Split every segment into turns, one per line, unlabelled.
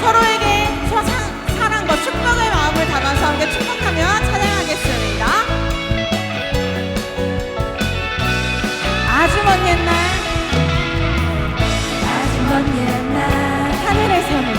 서로에게 사, 사랑과 뭐 축복의 마음을 담아서 함께 축복하며 찬양하겠습니다. 아주 먼 옛날
아주 먼 옛날
하늘에서는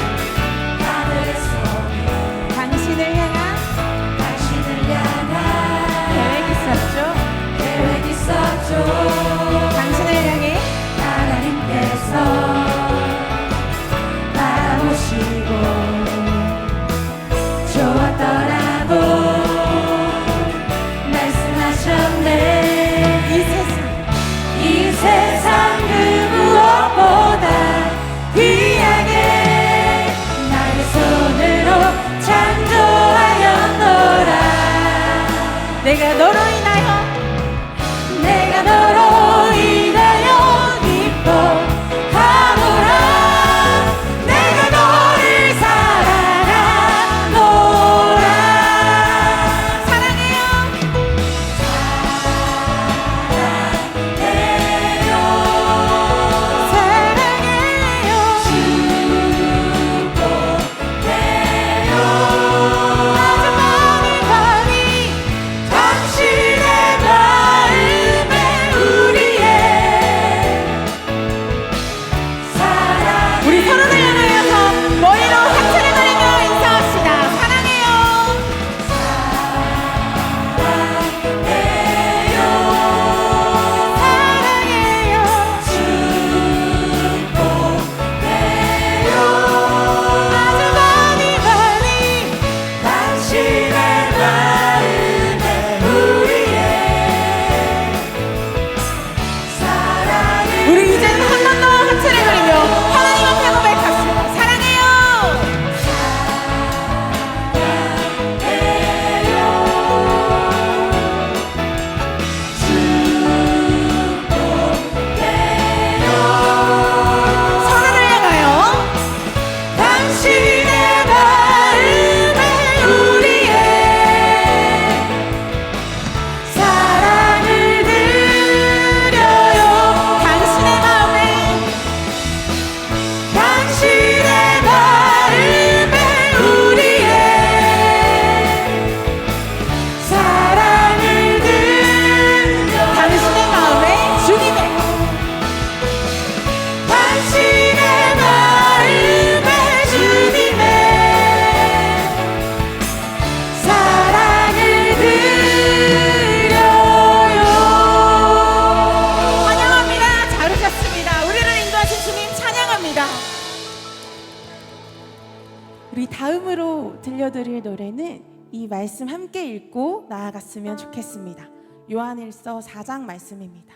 우리
다음으로 들려드릴 노래는 이 말씀 함께 읽고 나아갔으면 좋겠습니다. 요한일서 4장 말씀입니다.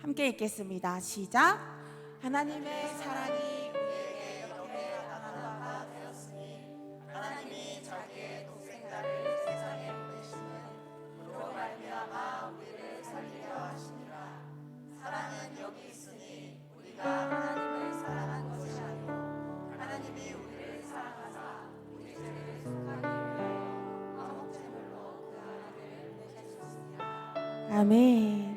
함께 읽겠습니다. 시작. 하나님의 사랑이 Amén.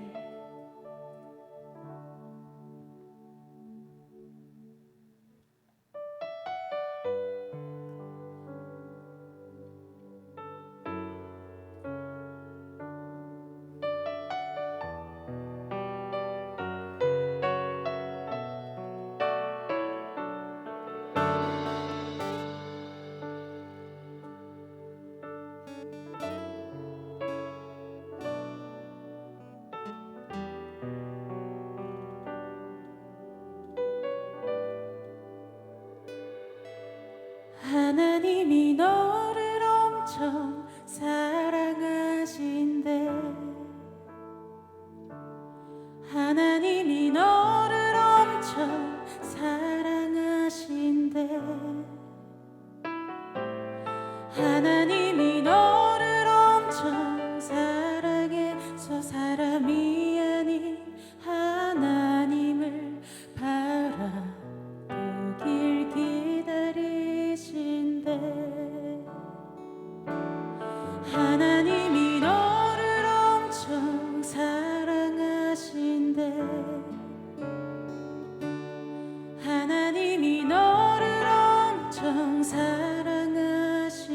사랑하신대.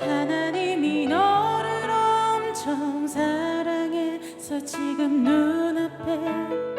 하나님이 너를 엄청 사랑해서
지금 눈앞에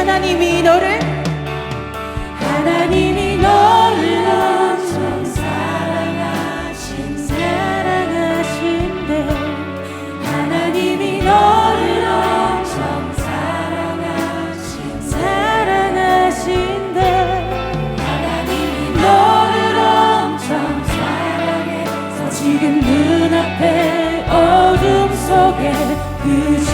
하나님이 너를 하나님이 너를 엄청 사랑하신 사랑하신데 하나님이 너를 엄청 사랑하신 사랑하신데
하나님이 너를
엄청 사랑해서 지금 눈앞에 어둠 속에 그